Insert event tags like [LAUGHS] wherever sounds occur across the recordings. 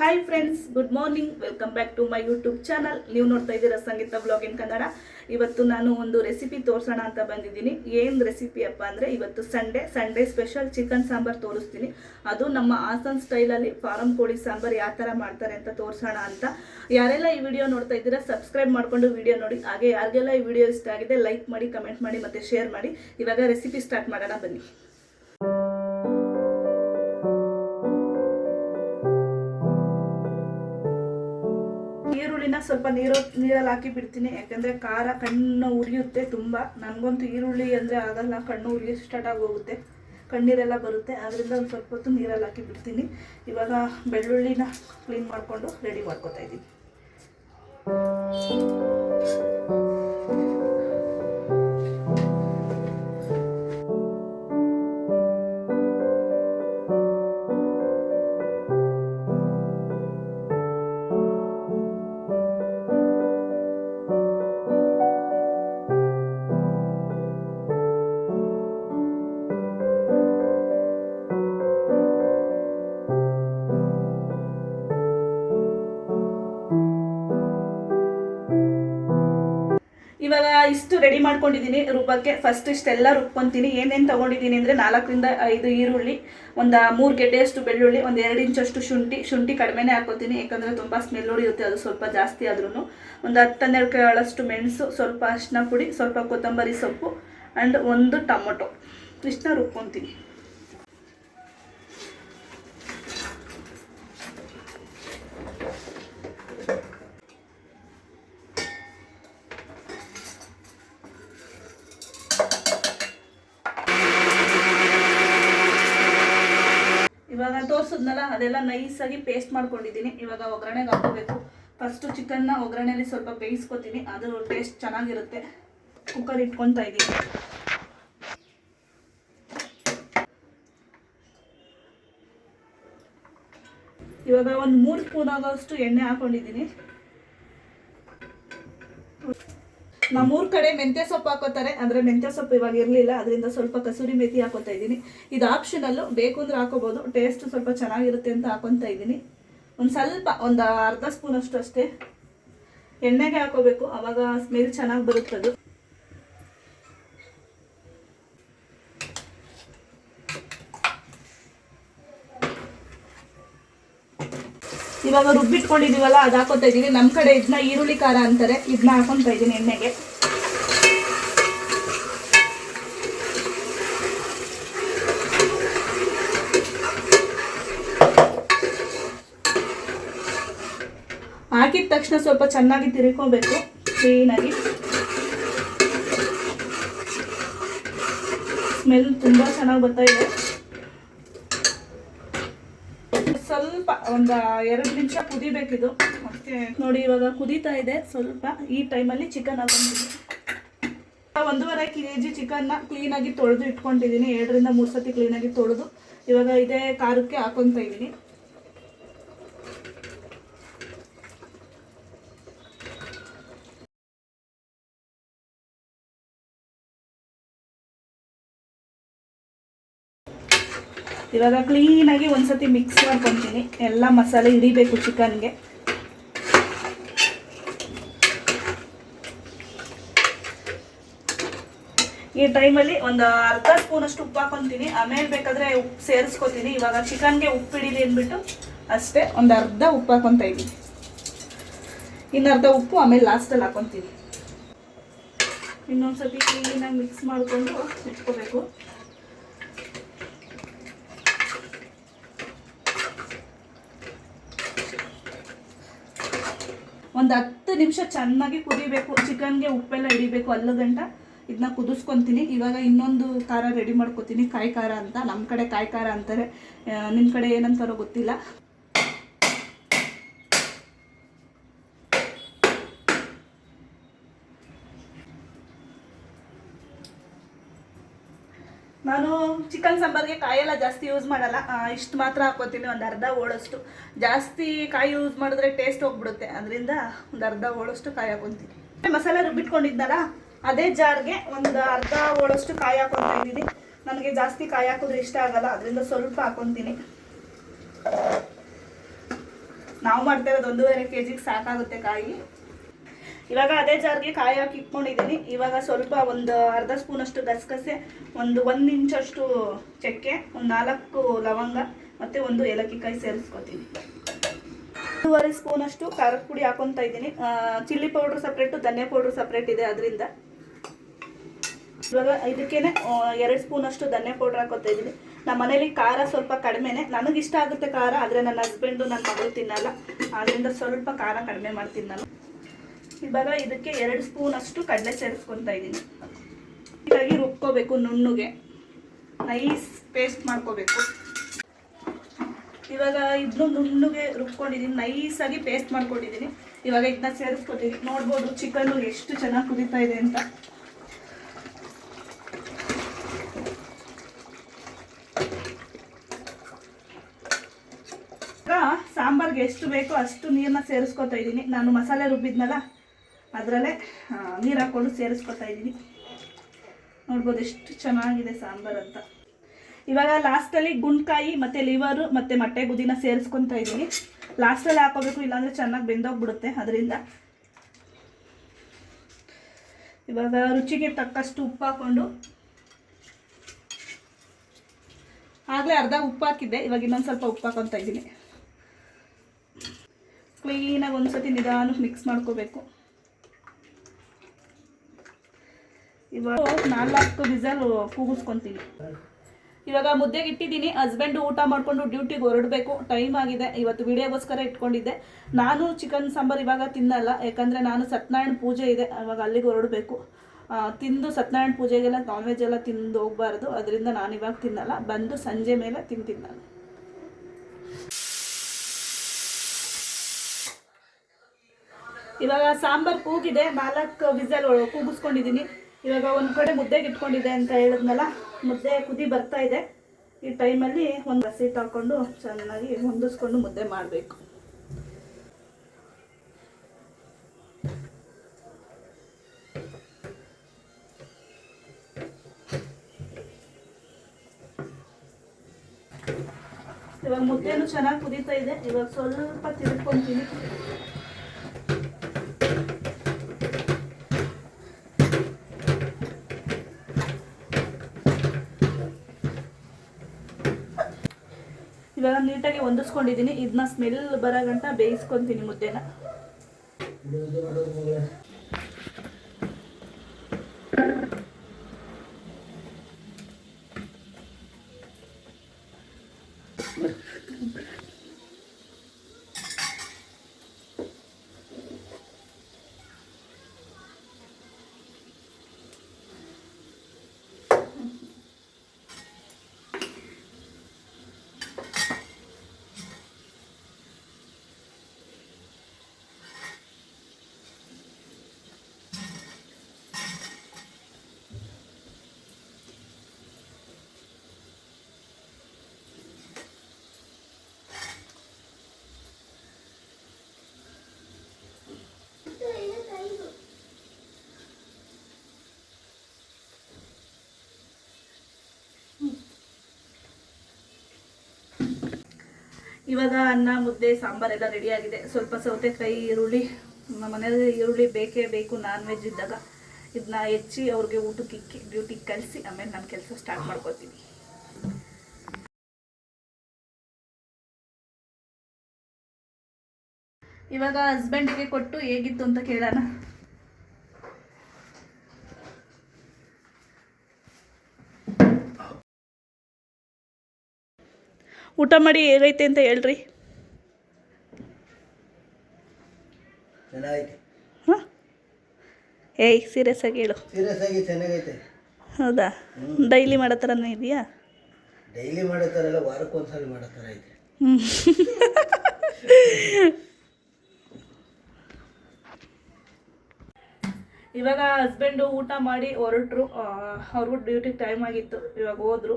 Hi friends good morning welcome back to my YouTube channel ನೀವು ನೋಡ್ತಾ ಇದ್ದೀರಾ ಸಂಗೀತ blog in Kannada. ಇವತ್ತು ನಾನು ಒಂದು ರೆಸಿಪಿ ತೋರಿಸೋಣ ಅಂತ ಬಂದಿದ್ದೀನಿ. ಏನು ರೆಸಿಪಿ ಅಪ್ಪ ಅಂದರೆ ಇವತ್ತು Sunday Sunday special chicken sambar ತೋರಿಸ್ತೀನಿ. ಅದು ನಮ್ಮ ಹಾಸನ್ ಸ್ಟೈಲಲ್ಲಿ ಫಾರಂ ಕೋಳಿ ಸಾಂಬಾರ್ ಯಾವ ಥರ ಮಾಡ್ತಾರೆ ಅಂತ ತೋರಿಸೋಣ ಅಂತ. ಯಾರೆಲ್ಲ ಈ ವಿಡಿಯೋ ನೋಡ್ತಾ ಇದ್ದೀರಾ ಸಬ್ಸ್ಕ್ರೈಬ್ ಮಾಡಿಕೊಂಡು ವಿಡಿಯೋ ನೋಡಿ. ಹಾಗೆ ಯಾರಿಗೆಲ್ಲ ಈ ವಿಡಿಯೋ ಇಷ್ಟ ಆಗಿದೆ ಲೈಕ್ ಮಾಡಿ ಕಮೆಂಟ್ ಮಾಡಿ ಮತ್ತು ಶೇರ್ ಮಾಡಿ. ಇವಾಗ ರೆಸಿಪಿ ಸ್ಟಾರ್ಟ್ ಮಾಡೋಣ ಬನ್ನಿ. ಸ್ವಲ್ಪ ನೀರು, ನೀರಲ್ಲಿ ಹಾಕಿ ಬಿಡ್ತೀನಿ. ಯಾಕಂದ್ರೆ ಖಾರ ಕಣ್ಣು ಉರಿಯುತ್ತೆ ತುಂಬ. ನನಗಂತೂ ಈರುಳ್ಳಿ ಅಂದರೆ ಆಗಲ್ಲ. ಕಣ್ಣು ಉರಿಯೋ ಸ್ಟಾರ್ಟ್ ಆಗೋಗುತ್ತೆ. ಕಣ್ಣೀರೆಲ್ಲ ಬರುತ್ತೆ. ಅದರಿಂದ ಒಂದು ಸ್ವಲ್ಪ ಹೊತ್ತು ನೀರಲ್ಲಿ ಹಾಕಿ ಬಿಡ್ತೀನಿ. ಇವಾಗ ಬೆಳ್ಳುಳ್ಳಿನ ಕ್ಲೀನ್ ಮಾಡಿಕೊಂಡು ರೆಡಿ ಮಾಡ್ಕೊತಾ ಇದ್ದೀನಿ. ಇವಾಗ ಇಷ್ಟು ರೆಡಿ ಮಾಡ್ಕೊಂಡಿದ್ದೀನಿ ರುಬ್ಬಕ್ಕೆ ಫಸ್ಟ್ ಇಷ್ಟೆಲ್ಲ ರುಬ್ಕೊತೀನಿ. ಏನೇನು ತೊಗೊಂಡಿದ್ದೀನಿ ಅಂದರೆ ನಾಲ್ಕರಿಂದ ಐದು ಈರುಳ್ಳಿ, ಒಂದು ಮೂರು ಗೆಡ್ಡೆಯಷ್ಟು ಬೆಳ್ಳುಳ್ಳಿ, ಒಂದು ಎರಡು ಇಂಚಷ್ಟು ಶುಂಠಿ. ಶುಂಠಿ ಕಡಿಮೆನೇ ಹಾಕೋತೀನಿ ಯಾಕಂದರೆ ತುಂಬ ಸ್ಮೆಲ್ ಹೊಡಿಯುತ್ತೆ ಅದು ಸ್ವಲ್ಪ ಜಾಸ್ತಿ ಆದ್ರೂ ಒಂದು ಹತ್ತನ್ನೆರಡು ಕಾಳಷ್ಟು ಮೆಣಸು, ಸ್ವಲ್ಪ ಅರಿಶಿನ ಪುಡಿ, ಸ್ವಲ್ಪ ಕೊತ್ತಂಬರಿ ಸೊಪ್ಪು ಆ್ಯಂಡ್ ಒಂದು ಟೊಮೊಟೊ. ಇಷ್ಟನ್ನ ರುಬ್ಕೊತೀನಿ. ಇವಾಗ ತೋರಿಸಿದ್ನಲ್ಲ, ಅದೆಲ್ಲ ನೈಸಾಗಿ ಪೇಸ್ಟ್ ಮಾಡ್ಕೊಂಡಿದ್ದೀನಿ. ಇವಾಗ ಒಗ್ಗರಣೆಗೆ ಹಾಕೋಬೇಕು ಫಸ್ಟು ಚಿಕನ್ನ ಒಗ್ಗರಣೆಯಲ್ಲಿ ಸ್ವಲ್ಪ ಬೇಯಿಸ್ಕೊತೀನಿ. ಅದು ಟೇಸ್ಟ್ ಚೆನ್ನಾಗಿರುತ್ತೆ. ಕುಕ್ಕರ್ ಇಟ್ಕೊತಾ ಇದ್ದೀನಿ ಇವಾಗ ಒಂದು ಮೂರು ಸ್ಪೂನ್ ಆಗೋಷ್ಟು ಎಣ್ಣೆ ಹಾಕೊಂಡಿದ್ದೀನಿ. ನಮ್ಮೂರ್ ಕಡೆ ಮೆಂತ್ಯ ಸೊಪ್ಪು ಹಾಕೋತಾರೆ. ಅಂದ್ರೆ ಮೆಂತ್ಯ ಸೊಪ್ಪು ಇವಾಗ ಇರಲಿಲ್ಲ, ಅದರಿಂದ ಸ್ವಲ್ಪ ಕಸೂರಿ ಮೇಥಿ ಹಾಕೋತಾ ಇದ್ದೀನಿ. ಇದು ಆಪ್ಷನಲ್ಲು, ಬೇಕು ಅಂದ್ರೆ ಹಾಕೋಬಹುದು ಟೇಸ್ಟ್ ಸ್ವಲ್ಪ ಚೆನ್ನಾಗಿರುತ್ತೆ ಅಂತ ಹಾಕೊತಾ ಇದ್ದೀನಿ. ಒಂದು ಸ್ವಲ್ಪ, ಒಂದು ಅರ್ಧ ಸ್ಪೂನ್ ಅಷ್ಟು. ಅಷ್ಟೇ ಎಣ್ಣೆಗೆ ಹಾಕೋಬೇಕು, ಅವಾಗ ಸ್ಮೆಲ್ ಚೆನ್ನಾಗಿ ಬರುತ್ತದು. ಇವಾಗ ರುಬ್ಬಿಟ್ಕೊಂಡಿದೀವಲ್ಲ, ಅದು ಹಾಕೋತಾ ಇದೀವಿ ನಮ್ಮ ಕಡೆ ಇದನ್ನ ಈರುಳ್ಳಿ ಖಾರ ಅಂತಾರೆ. ಇದನ್ನ ಹಾಕೊಂತ ಇದ್ದೀನಿ ಎಣ್ಣೆಗೆ. ಹಾಕಿದ ತಕ್ಷಣ ಸ್ವಲ್ಪ ಚೆನ್ನಾಗಿ ತಿರ್ಕೋಬೇಕು, ಕ್ಲೀನಾಗಿ. ಸ್ಮೆಲ್ ತುಂಬ ಚೆನ್ನಾಗಿ ಬರ್ತಾ ಇದೆ. ಸ್ವಲ್ಪ ಒಂದು ಎರಡು ನಿಮಿಷ ಕುದಿಬೇಕಿದು. ಮತ್ತೆ ನೋಡಿ ಇವಾಗ ಕುದೀತಾ ಇದೆ. ಸ್ವಲ್ಪ ಈ ಟೈಮಲ್ಲಿ ಚಿಕನ್ ಹಾಕೊಂಡಿದ್ದೀನಿ ಒಂದೂವರೆ ಕೆ ಜಿ ಚಿಕನ್ನ ಕ್ಲೀನಾಗಿ ತೊಳೆದು ಇಟ್ಕೊಂಡಿದ್ದೀನಿ ಎರಡರಿಂದ ಮೂರು ಸತಿ ಕ್ಲೀನಾಗಿ ತೊಳೆದು ಇವಾಗ ಇದೇ ಖಾರಕ್ಕೆ ಹಾಕೊತಾ ಇದ್ದೀನಿ ಇವಾಗ ಕ್ಲೀನಾಗಿ ಒಂದ್ಸತಿ ಮಿಕ್ಸ್ ಮಾಡ್ಕೊತೀನಿ. ಎಲ್ಲ ಮಸಾಲೆ ಹಿಡಿಬೇಕು ಚಿಕನ್ಗೆ. ಈ ಟೈಮಲ್ಲಿ ಒಂದು ಅರ್ಧ ಸ್ಪೂನ್ ಅಷ್ಟು ಉಪ್ಪು ಹಾಕೊತೀನಿ. ಆಮೇಲೆ ಬೇಕಾದ್ರೆ ಉಪ್ಪು ಸೇರಿಸ್ಕೊತೀನಿ. ಇವಾಗ ಚಿಕನ್ಗೆ ಉಪ್ಪು ಹಿಡೀಲಿ ಅಂದ್ಬಿಟ್ಟು ಅಷ್ಟೇ ಒಂದು ಅರ್ಧ ಉಪ್ಪು ಹಾಕೊತಾ ಇದ್ದೀನಿ. ಇನ್ನರ್ಧ ಉಪ್ಪು ಆಮೇಲೆ ಲಾಸ್ಟಲ್ಲಿ ಹಾಕೊತೀನಿ. ಇನ್ನೊಂದ್ಸತಿ ಕ್ಲೀನಾಗಿ ಮಿಕ್ಸ್ ಮಾಡಿಕೊಂಡು ಇಟ್ಕೋಬೇಕು. ಒಂದು ಹತ್ತು ನಿಮಿಷ ಚೆನ್ನಾಗಿ ಕುದಿಬೇಕು, ಚಿಕನ್ಗೆ ಉಪ್ಪೆಲ್ಲ ಹಿಡಿಬೇಕು ಅಲ್ಲ ಗಂಟ ಇದನ್ನ ಕುದಿಸ್ಕೊತೀನಿ. ಇವಾಗ ಇನ್ನೊಂದು ಖಾರ ರೆಡಿ ಮಾಡ್ಕೊತೀನಿ. ಕಾಯಿ ಖಾರ ಅಂತ ನಮ್ಮ ಕಡೆ ಕಾಯಿ ಖಾರ ಅಂತಾರೆ. ನಿಮ್ಮ ಕಡೆ ಏನಂತಾರೋ ಗೊತ್ತಿಲ್ಲ. ನಾನು ಚಿಕನ್ ಸಾಂಬಾರ್ಗೆ ಕಾಯೆಲ್ಲ ಜಾಸ್ತಿ ಯೂಸ್ ಮಾಡಲ್ಲ. ಇಷ್ಟು ಮಾತ್ರ ಹಾಕೋತೀನಿ, ಒಂದು ಅರ್ಧ ಹೋಳಷ್ಟು. ಜಾಸ್ತಿ ಕಾಯಿ ಯೂಸ್ ಮಾಡಿದ್ರೆ ಟೇಸ್ಟ್ ಹೋಗ್ಬಿಡುತ್ತೆ. ಅದರಿಂದ ಒಂದು ಅರ್ಧ ಹೋಳಷ್ಟು ಕಾಯಿ ಹಾಕೊತೀನಿ. ಮಸಾಲೆ ರುಬ್ಬಿಟ್ಕೊಂಡಿದ್ದಲ್ಲ, ಅದೇ ಜಾರ್ಗೆ ಒಂದು ಅರ್ಧ ಹೋಳಷ್ಟು ಕಾಯಿ ಹಾಕೊತಾ ಇದ್ದೀನಿ. ನನಗೆ ಜಾಸ್ತಿ ಕಾಯಿ ಹಾಕಿದ್ರೆ ಇಷ್ಟ ಆಗಲ್ಲ, ಅದರಿಂದ ಸ್ವಲ್ಪ ಹಾಕೊತೀನಿ. ನಾವು ಮಾಡ್ತಾ ಇರೋದು ಒಂದೂವರೆ ಕೆ ಜಿಗೆ ಸಾಕಾಗುತ್ತೆ ಕಾಯಿ. ಇವಾಗ ಅದೇ ಜಾರ್ಗೆ ಕಾಯಿ ಹಾಕಿ ಇಟ್ಕೊಂಡಿದ್ದೀನಿ. ಇವಾಗ ಸ್ವಲ್ಪ ಒಂದು ಅರ್ಧ ಸ್ಪೂನಷ್ಟು ಗಸಗಸೆ, ಒಂದು ಒಂದು ಇಂಚಷ್ಟು ಚಕ್ಕೆ, ಒಂದು ನಾಲ್ಕು ಲವಂಗ ಮತ್ತು ಒಂದು ಏಲಕ್ಕಿ ಕಾಯಿ ಸೇರಿಸ್ಕೊತೀನಿ. ಒಂದೂವರೆ ಸ್ಪೂನಷ್ಟು ಖಾರದ ಪುಡಿ ಹಾಕೊತಾ ಇದ್ದೀನಿ. ಚಿಲ್ಲಿ ಪೌಡ್ರ್ ಸಪ್ರೇಟು, ಧನಿಯಾ ಪೌಡ್ರ್ ಸಪ್ರೇಟ್ ಇದೆ ಅದರಿಂದ. ಇವಾಗ ಇದಕ್ಕೇನೆ ಎರಡು ಸ್ಪೂನಷ್ಟು ಧನಿಯಾ ಪೌಡ್ರ್ ಹಾಕೋತಾ ಇದ್ದೀನಿ. ನಮ್ಮ ಮನೇಲಿ ಖಾರ ಸ್ವಲ್ಪ ಕಡಿಮೆನೆ. ನನಗಿಷ್ಟ ಆಗುತ್ತೆ ಖಾರ, ಆದರೆ ನನ್ನ ಹಸ್ಬೆಂಡು ನನ್ನ ಮಗಳು ತಿನ್ನಲ್ಲ. ಆದ್ದರಿಂದ ಸ್ವಲ್ಪ ಖಾರ ಕಡಿಮೆ ಮಾಡ್ತೀನಿ ನಾನು. ಇವಾಗ ಇದಕ್ಕೆ ಎರಡು ಸ್ಪೂನ್ ಅಷ್ಟು ಕಡಲೆ ಸೇರಿಸ್ಕೊತಾ ಇದ್ದೀನಿ. ಹೀಗಾಗಿ ರುಬ್ಕೋಬೇಕು ನುಣ್ಣಗೆ. ನೈಸ್ ಪೇಸ್ಟ್ ಮಾಡ್ಕೋಬೇಕು. ಇವಾಗ ಇದನ್ನು ನುಣ್ಣಗೆ ರುಬ್ಕೊಂಡಿದ್ದೀನಿ, ನೈಸಾಗಿ ಪೇಸ್ಟ್ ಮಾಡ್ಕೊಂಡಿದ್ದೀನಿ. ಇವಾಗ ಇದನ್ನ ಸೇರಿಸ್ಕೊತೀನಿ. ನೋಡ್ಬೋದು ಚಿಕನ್ನು ಎಷ್ಟು ಚೆನ್ನಾಗಿ ಕುದೀತಾ ಇದೆ ಅಂತ. ಸಾಂಬಾರ್ಗೆ ಎಷ್ಟು ಬೇಕೋ ಅಷ್ಟು ನೀರನ್ನ ಸೇರಿಸ್ಕೊತಾ ಇದ್ದೀನಿ. ನಾನು ಮಸಾಲೆ ರುಬ್ಬಿದ್ನಲ್ಲ ಅದರಲ್ಲೇ ನೀರು ಹಾಕ್ಕೊಂಡು ಸೇರಿಸ್ಕೊತಾ ಇದ್ದೀನಿ. ನೋಡ್ಬೋದು ಎಷ್ಟು ಚೆನ್ನಾಗಿದೆ ಸಾಂಬಾರು ಅಂತ. ಇವಾಗ ಲಾಸ್ಟಲ್ಲಿ ಗುಂಡ್ಕಾಯಿ ಮತ್ತು ಲಿವರು ಮತ್ತು ಮೊಟ್ಟೆ ಗುದಿನ ಸೇರಿಸ್ಕೊತಾ ಇದ್ದೀನಿ. ಲಾಸ್ಟಲ್ಲಿ ಹಾಕೋಬೇಕು, ಇಲ್ಲಾಂದರೆ ಚೆನ್ನಾಗಿ ಬೆಂದೋಗ್ಬಿಡುತ್ತೆ ಅದರಿಂದ. ಇವಾಗ ರುಚಿಗೆ ತಕ್ಕಷ್ಟು ಉಪ್ಪು ಹಾಕ್ಕೊಂಡು ಆಗಲೇ ಅರ್ಧ ಉಪ್ಪು ಹಾಕಿದ್ದೆ, ಇವಾಗ ಇನ್ನೊಂದು ಸ್ವಲ್ಪ ಉಪ್ಪು ಹಾಕೊತಾ ಇದ್ದೀನಿ. ಕ್ಲೀನಾಗಿ ಒಂದು ಸತಿ ನಿಧಾನಕ್ಕೆ ಮಿಕ್ಸ್ ಮಾಡ್ಕೋಬೇಕು. ಇವಾಗ ನಾಲ್ಕು ಬಿಸಲ್ ಕೂಗಿಸ್ಕೊತೀನಿ. ಇವಾಗ ಮುದ್ದೆಗೆ ಇಟ್ಟಿದ್ದೀನಿ. ಹಸ್ಬೆಂಡ್ ಊಟ ಮಾಡಿಕೊಂಡು ಡ್ಯೂಟಿಗೆ ಹೊರಡಬೇಕು. ಟೈಮ್ ಆಗಿದೆ. ಇವತ್ತು ವಿಡಿಯೋಗೋಸ್ಕರ ಇಟ್ಕೊಂಡಿದ್ದೆ. ನಾನು ಚಿಕನ್ ಸಾಂಬಾರು ಇವಾಗ ತಿನ್ನಲ್ಲ. ಯಾಕಂದರೆ ನಾನು ಸತ್ಯನಾರಾಯಣ ಪೂಜೆ ಇದೆ. ಇವಾಗ ಅಲ್ಲಿಗೆ ಹೊರಡಬೇಕು. ತಿಂದು ಸತ್ಯನಾರಾಯಣ ಪೂಜೆಗೆಲ್ಲ ನಾನ್ ವೆಜ್ ಎಲ್ಲ ತಿಂದು ಹೋಗಬಾರ್ದು. ಅದರಿಂದ ನಾನು ಇವಾಗ ತಿನ್ನಲ್ಲ. ಬಂದು ಸಂಜೆ ಮೇಲೆ ತಿಂತೀನಿ ನಾನು. ಇವಾಗ ಸಾಂಬಾರು ಕೂಗಿದೆ. ನಾಲ್ಕು ವಿಸಲ್ ಕೂಗಿಸ್ಕೊಂಡಿದ್ದೀನಿ. ಇವಾಗ ಒಂದು ಕಡೆ ಮುದ್ದೆಗೆ ಇಟ್ಕೊಂಡಿದೆ ಅಂತ ಹೇಳಿದ್ನಲ್ಲ, ಮುದ್ದೆ ಕುದಿ ಬರ್ತಾ ಇದೆ. ಈ ಟೈಮಲ್ಲಿ ಒಂದು ಹಸಿ ಹಾಕೊಂಡು ಚೆನ್ನಾಗಿ ಹೊಂದಿಸ್ಕೊಂಡು ಮುದ್ದೆ ಮಾಡಬೇಕು. ಇವಾಗ ಮುದ್ದೆನೂ ಚೆನ್ನಾಗಿ ಕುದೀತಾ ಇದೆ. ಇವಾಗ ಸ್ವಲ್ಪ ತಿಳ್ಕೊಂತೀನಿ ಇವಾಗ ನೀಟಾಗಿ ಹೊಂದಿಸ್ಕೊಂಡಿದ್ದೀನಿ. ಇದನ್ನ ಸ್ಮೆಲ್ ಬರೋ ಗಂಟ ಬೇಯಿಸ್ಕೊತೀನಿ ಮುದ್ದೆನ. ಇವಾಗ ಅನ್ನ, ಮುದ್ದೆ ಸಾಂಬಾರೆಲ್ಲ ರೆಡಿ ಆಗಿದೆ. ಸ್ವಲ್ಪ ಸೌತೆಕಾಯಿ, ಈರುಳ್ಳಿ, ನಮ್ಮ ಮನೆಯಲ್ಲಿ ಈರುಳ್ಳಿ ಬೇಕೇ ಬೇಕು ನಾನ್ ವೆಜ್ ಇದ್ದಾಗ. ಇದನ್ನ ಹೆಚ್ಚಿ ಅವ್ರಿಗೆ ಊಟಕ್ಕೆ ಇಕ್ಕಿ ಡ್ಯೂಟಿಗೆ ಕಲಿಸಿ ಆಮೇಲೆ ನಾನು ಕೆಲಸ ಸ್ಟಾರ್ಟ್ ಮಾಡ್ಕೋತೀನಿ ಇವಾಗ ಹಸ್ಬೆಂಡಿಗೆ ಕೊಟ್ಟು ಹೇಗಿತ್ತು ಅಂತ ಕೇಳೋಣ. ಊಟ ಮಾಡಿ ಏನೈತೆ ಅಂತ ಹೇಳ್ರಿ. ಹಾಂ? ಏಯ್ ಸೀರಿಯಸ್ ಆಗಿ ಹೇಳು. ಸೀರಿಯಸ್ ಆಗಿ ಚೆನ್ನಾಗೈತೆ. ಹೌದಾ? ಡೈಲಿ ಮಾಡೋ ಥರನೇ ಇದೆಯಾ? ಡೈಲಿ ಮಾಡೋ ಥರ ಎಲ್ಲ ವಾರಕ್ಕೊಂದ್ಸಲ ಮಾಡೋ ಥರ ಐತೆ. [LAUGHS] ಇವಾಗ ಹಸ್ಬೆಂಡು ಊಟ ಮಾಡಿ ಹೊರಟ್ರು ಅವ್ರಿಗೂ ಡ್ಯೂಟಿ ಟೈಮ್ ಆಗಿತ್ತು, ಇವಾಗ ಹೋದ್ರು.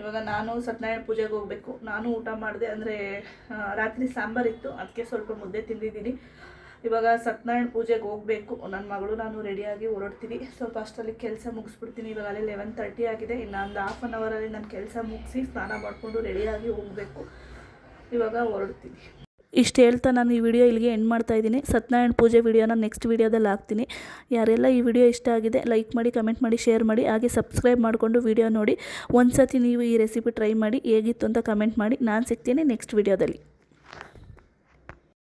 ಇವಾಗ ನಾನು ಸತ್ಯನಾರಾಯಣ ಪೂಜೆಗೆ ಹೋಗಬೇಕು. ನಾನು ಊಟ ಮಾಡಿದೆ ಅಂದರೆ ರಾತ್ರಿ ಸಾಂಬಾರಿತ್ತು ಅದಕ್ಕೆ ಸ್ವಲ್ಪ ಮುದ್ದೆ ತಿಂದಿದ್ದೀನಿ. ಇವಾಗ ಸತ್ಯನಾರಾಯಣ ಪೂಜೆಗೆ ಹೋಗಬೇಕು. ನನ್ನ ಮಗಳು ನಾನು ರೆಡಿಯಾಗಿ ಹೊರಡ್ತೀನಿ ಸ್ವಲ್ಪ ಅಷ್ಟರಲ್ಲಿ ಕೆಲಸ ಮುಗಿಸ್ಬಿಡ್ತೀನಿ. ಇವಾಗ ಅಲ್ಲಿ ಲೆವೆನ್ ತರ್ಟಿ ಆಗಿದೆ. ಇನ್ನು ಒಂದು ಹಾಫ್ ಆನ್ ಅವರಲ್ಲಿ ನಾನು ಕೆಲಸ ಮುಗಿಸಿ ಸ್ನಾನ ಮಾಡಿಕೊಂಡು ರೆಡಿಯಾಗಿ ಹೋಗಬೇಕು. ಇವಾಗ ಹೊರಡ್ತೀನಿ ಇಷ್ಟು ಹೇಳ್ತಾ ನಾನು ಈ ವಿಡಿಯೋ ಇಲ್ಲಿಗೆ ಎಂಡ್ ಮಾಡ್ತಾ ಇದ್ದೀನಿ. ಸತ್ಯನಾರಾಯಣ ಪೂಜೆ ವಿಡಿಯೋನ ನೆಕ್ಸ್ಟ್ ವಿಡಿಯೋದಲ್ಲಿ ಹಾಕ್ತೀನಿ. ಯಾರೆಲ್ಲ ಈ ವಿಡಿಯೋ ಇಷ್ಟ ಆಗಿದೆ ಲೈಕ್ ಮಾಡಿ ಕಮೆಂಟ್ ಮಾಡಿ ಶೇರ್ ಮಾಡಿ, ಹಾಗೆ ಸಬ್ಸ್ಕ್ರೈಬ್ ಮಾಡಿಕೊಂಡು ವಿಡಿಯೋ ನೋಡಿ. ಒಂದು ಸತಿ ನೀವು ಈ ರೆಸಿಪಿ ಟ್ರೈ ಮಾಡಿ, ಹೇಗಿತ್ತು ಅಂತ ಕಮೆಂಟ್ ಮಾಡಿ. ನಾನು ಸಿಗ್ತೀನಿ ನೆಕ್ಸ್ಟ್ ವಿಡಿಯೋದಲ್ಲಿ